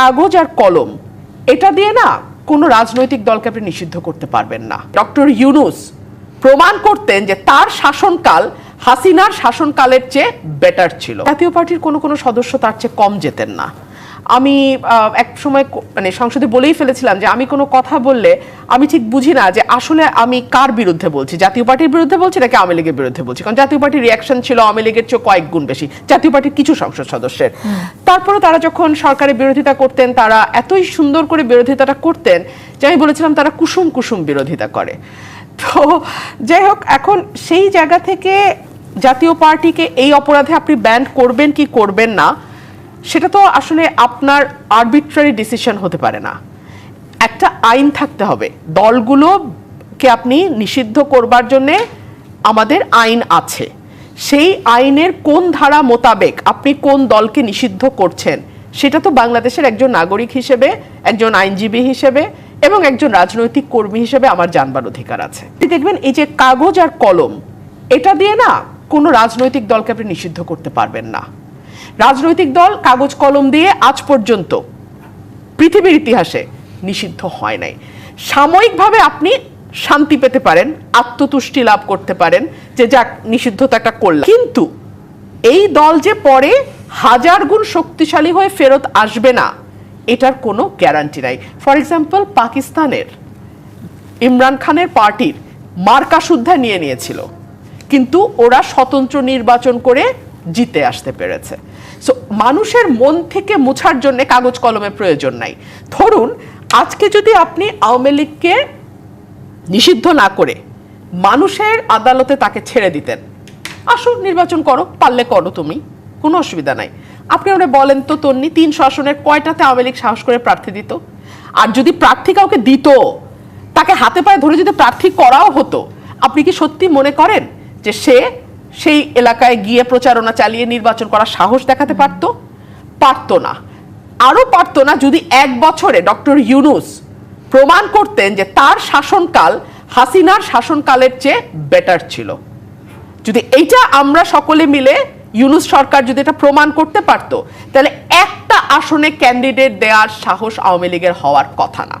কাগজ আর কলম, এটা দিয়ে না কোনো রাজনৈতিক দলকে আপনি নিষিদ্ধ করতে পারবেন না। ডক্টর ইউনুস প্রমাণ করতেন যে তার শাসনকাল হাসিনার শাসনকালের চেয়ে বেটার ছিল। জাতীয় পার্টির কোনো কোনো সদস্য তার চেয়ে কম যেতেন না। আমি এক সময় মানে সংসদে বলেই ফেলেছিলাম যে আমি কোনো কথা বললে আমি ঠিক বুঝি না যে আসলে আমি কার বিরুদ্ধে বলছি। জাতীয় পার্টির বিরুদ্ধে বলছি নাকি আওয়ামী লীগের বিরুদ্ধে বলছি? কারণ জাতীয় পার্টির রিয়াকশন ছিল আওয়ামী লীগের চেয়ে কয়েক গুণ বেশি। জাতীয় পার্টির কিছু সংসদ সদস্যের। তারপরে তারা যখন সরকারের বিরোধিতা করতেন তারা এতই সুন্দর করে বিরোধিতাটা করতেন যে আমি বলেছিলাম তারা কুসুম কুসুম বিরোধিতা করে। তো যাই হোক এখন সেই জায়গা থেকে জাতীয় পার্টিকে এই অপরাধে আপনি ব্যান্ড করবেন কি করবেন না সেটা তো আসলে আপনার আরবিট্রারি ডিসিশন হতে পারে না। একটা আইন থাকতে হবে। দলগুলোকে আপনি নিষিদ্ধ করবার জন্যে আমাদের আইন আছে। সেই আইনের কোন ধারা মোতাবেক আপনি কোন দলকে নিষিদ্ধ করছেন, সেটা তো বাংলাদেশের একজন নাগরিক হিসেবে, একজন আইনজীবী হিসেবে এবং একজন রাজনৈতিক কর্মী হিসেবে আমার জানবার অধিকার আছে। দেখবেন এই যে কাগজ আর কলম, এটা দিয়ে না কোনো রাজনৈতিক দলকে আপনি নিষিদ্ধ করতে পারবেন না। রাজনৈতিক দল কাগজ কলম দিয়ে আজ পর্যন্ত পৃথিবীর ইতিহাসে নিষিদ্ধ হয় নাই। সাময়িকভাবে আপনি শান্তি পেতে পারেন, আত্মতুষ্টি লাভ করতে পারেন, যে যাক, নিষিদ্ধতা একটা করলাম। কিন্তু এই দল যে পরে হাজার গুণ শক্তিশালী হয়ে ফেরত আসবে না, এটার কোনো গ্যারান্টি নাই। ফর এক্সাম্পল পাকিস্তানের ইমরান খানের পার্টির মার্কা সুদ্ধা নিয়ে নিয়েছিল। কিন্তু ওরা স্বতন্ত্র নির্বাচন করে জিতে আসতে পেরেছে। সো মানুষের মন থেকে মুছার জন্য কাগজ কলমের প্রয়োজন নাই। ধরুন, আজকে যদি আপনি আওয়ামী লীগকে নিষিদ্ধ না করে মানুষের আদালতে তাকে ছেড়ে দিতেন আসো নির্বাচন করো, পারলে করো তুমি, কোনো অসুবিধা নাই। আপনি ওরা বলেন তো তন্নি তিনশো আসনের কয়টাতে আওয়ামী লীগ সাহস করে প্রার্থী দিত? আর যদি প্রার্থী কাউকে দিত, তাকে হাতে পায়ে ধরে যদি প্রার্থী করাও হতো, আপনি কি সত্যি মনে করেন যে সে সেই এলাকায় গিয়ে প্রচারণা চালিয়ে নির্বাচন করার সাহস দেখাতে পারতো? পারতো না। আরও পারতো না যদি এক বছরে ডক্টর ইউনুস প্রমাণ করতেন যে তার শাসনকাল হাসিনার শাসনকালের চেয়ে বেটার ছিল। যদি এইটা আমরা সকলে মিলে ইউনুস সরকার যদি এটা প্রমাণ করতে পারতো, তাহলে একটা আসনে ক্যান্ডিডেট দেওয়ার সাহস আওয়ামী লীগের হওয়ার কথা না।